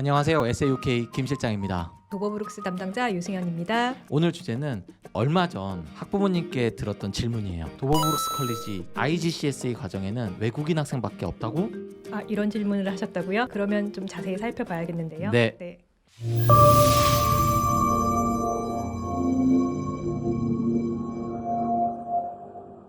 안녕하세요. SAUK 김 실장입니다. 도버브룩스 담당자 유승현입니다. 오늘 주제는 얼마 전 학부모님께 들었던 질문이에요. 도버브룩스 컬리지 IGCSE 과정에는 외국인 학생밖에 없다고? 아 이런 질문을 하셨다고요? 그러면 좀 자세히 살펴봐야겠는데요. 네.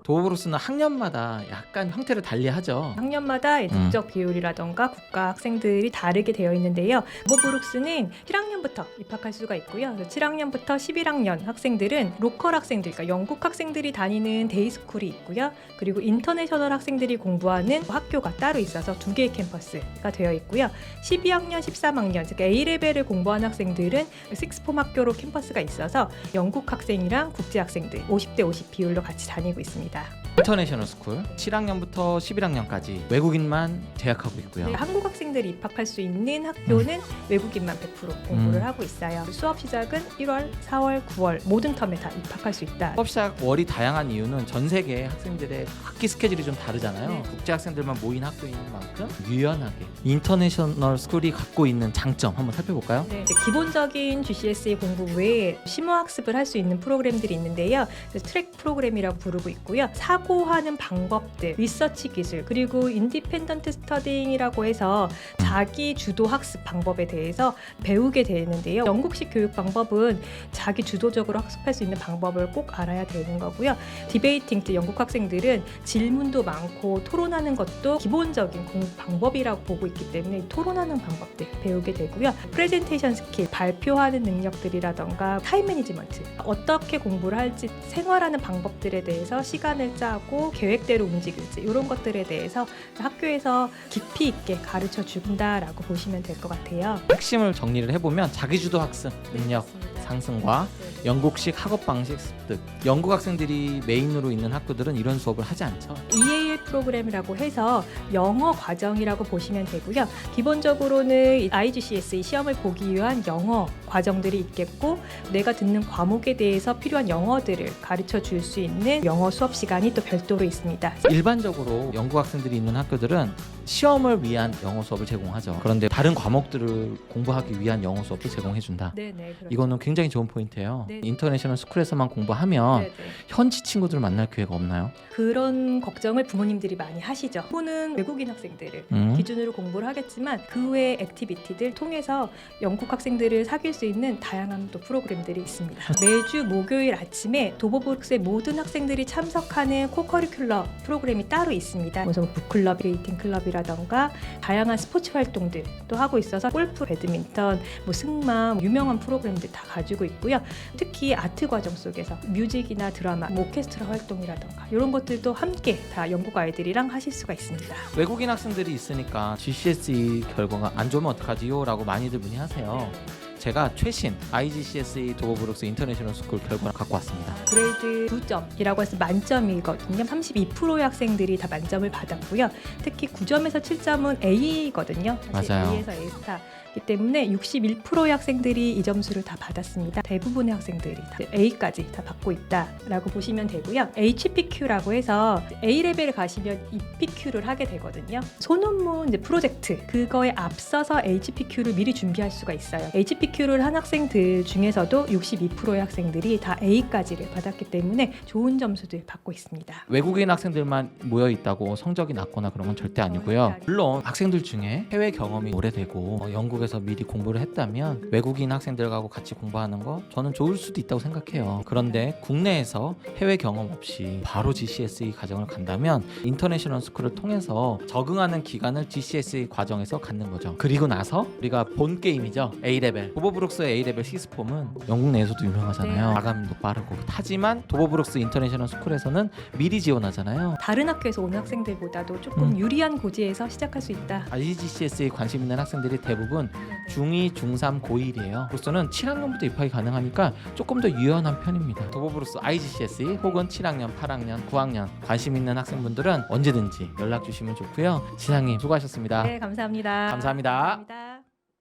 도버브룩스는 학년마다 약간 형태를 달리하죠. 학년마다 음. 국적 비율이라던가 국가 학생들이 다르게 되어 있는데요. 도버브룩스는 1학년부터 입학할 수가 있고요. 7학년부터 11학년 학생들은 로컬 학생들, 그러니까 영국 학생들이 다니는 데이스쿨이 있고요. 그리고 인터내셔널 학생들이 공부하는 학교가 따로 있어서 두 개의 캠퍼스가 되어 있고요. 12학년, 13학년, 즉 A 레벨을 공부하는 학생들은 식스폼 학교로 캠퍼스가 있어서 영국 학생이랑 국제 학생들 50대 50 비율로 같이 다니고 있습니다. 인터내셔널 스쿨 7학년부터 11학년까지 외국인만 재학하고 있고요. 네, 한국 학생들이 입학할 수 있는 학교는 외국인만 100% 공부를 음. 하고 있어요. 수업 시작은 1월, 4월, 9월 모든 텀에 다 입학할 수 있다. 수업 시작 월이 다양한 이유는 전 세계 학생들의 학기 스케줄이 좀 다르잖아요. 네. 국제 학생들만 모인 학교인 만큼 유연하게 인터내셔널 스쿨이 갖고 있는 장점 한번 살펴볼까요? 네, 이제 기본적인 GCSE 공부 외에 심화 학습을 할 수 있는 프로그램들이 있는데요. 그래서 트랙 프로그램이라고 부르고 있고요. 사고하는 방법들, 리서치 기술, 그리고 인디펜던트 스터딩이라고 해서 자기 주도 학습 방법에 대해서 배우게 되는데요. 영국식 교육 방법은 자기 주도적으로 학습할 수 있는 방법을 꼭 알아야 되는 거고요. 디베이팅 때 영국 학생들은 질문도 많고 토론하는 것도 기본적인 공부 방법이라고 보고 있기 때문에 이 토론하는 방법들 배우게 되고요. 프레젠테이션 스킬, 발표하는 능력들이라던가 타임 매니지먼트, 어떻게 공부를 할지 생활하는 방법들에 대해서 시간을 짜고 계획대로 움직일지 이런 것들에 대해서 학교에서 깊이 있게 가르쳐 준다라고 보시면 될 것 같아요. 핵심을 정리를 해보면 자기주도 학습 능력 맞습니다. 상승과 네. 영국식 학업 방식 습득. 영국 학생들이 메인으로 있는 학교들은 이런 수업을 하지 않죠. EAL 프로그램이라고 해서 영어 과정이라고 보시면 되고요. 기본적으로는 이 IGCSE 시험을 보기 위한 영어 과정들이 있겠고 내가 듣는 과목에 대해서 필요한 영어들을 가르쳐 줄 수 있는 영어 수업 시간이 또 별도로 있습니다. 일반적으로 영국 학생들이 있는 학교들은 시험을 위한 영어 수업을 제공하죠. 그런데 다른 과목들을 공부하기 위한 영어 수업도 제공해준다. 네네. 그렇죠. 이거는 굉장히 좋은 포인트예요. 네. 인터내셔널 스쿨에서만 공부하면 네네. 현지 친구들 만날 기회가 없나요? 그런 걱정을 부모님들이 많이 하시죠. 부모는 외국인 학생들을 음. 기준으로 공부를 하겠지만 그 외 액티비티들 통해서 영국 학생들을 사귈 수 있는 다양한 또 프로그램들이 있습니다. 매주 목요일 아침에 도보브룩스의 모든 학생들이 참석하는 코커리큘러 프로그램이 따로 있습니다. 그래서 뭐 북클럽, 레이팅 클럽이라 던가 다양한 스포츠 활동들 또 하고 있어서 골프, 배드민턴, 뭐 승마 뭐 유명한 프로그램들 다 가지고 있고요. 특히 아트 과정 속에서 뮤직이나 드라마, 뭐 오케스트라 활동이라던가 이런 것들도 함께 다 영국 아이들이랑 하실 수가 있습니다. 외국인 학생들이 있으니까 GCSE 결과가 안 좋으면 어떡하지요? 라고 많이들 문의하세요. 제가 최신 IGCSE 도버브룩스 인터내셔널 스쿨 결과를 갖고 왔습니다. 그레이드 9점이라고 해서 만점이거든요. 32%의 학생들이 다 만점을 받았고요. 특히 9점에서 7점은 A거든요. 맞아요. A에서 A스타. 기 때문에 61%의 학생들이 이 점수를 다 받았습니다. 대부분의 학생들이 다 A까지 다 받고 있다라고 보시면 되고요. HPQ라고 해서 A 레벨을 가시면 EPQ를 하게 되거든요. 소논문 프로젝트 그거에 앞서서 HPQ를 미리 준비할 수가 있어요. HPQ를 한 학생들 중에서도 62%의 학생들이 다 A까지를 받았기 때문에 좋은 점수들 받고 있습니다. 외국인 학생들만 모여 있다고 성적이 낮거나 그런 건 절대 아니고요. 물론 학생들 중에 해외 경험이 오래되고 어, 영국에 서 미리 공부를 했다면 외국인 학생들하고 같이 공부하는 거 저는 좋을 수도 있다고 생각해요. 그런데 국내에서 해외 경험 없이 바로 GCSE 과정을 간다면 인터내셔널 스쿨을 통해서 적응하는 기간을 GCSE 과정에서 갖는 거죠. 그리고 나서 우리가 본 게임이죠. A 레벨. 도버브룩스의 A 레벨 시스폼은 영국 내에서도 유명하잖아요. 네. 마감도 빠르고 하지만 도버브룩스 인터내셔널 스쿨에서는 미리 지원하잖아요. 다른 학교에서 온 학생들보다도 조금 음. 유리한 고지에서 시작할 수 있다. IGCS에 관심 있는 학생들이 대부분 중2, 중3, 고1이에요. 브루스는 7학년부터 입학이 가능하니까 조금 더 유연한 편입니다. 도보브루스 IGCSE 혹은 7학년, 8학년, 9학년 관심 있는 학생분들은 언제든지 연락 주시면 좋고요. 지상님 수고하셨습니다. 네, 감사합니다. 감사합니다. 감사합니다.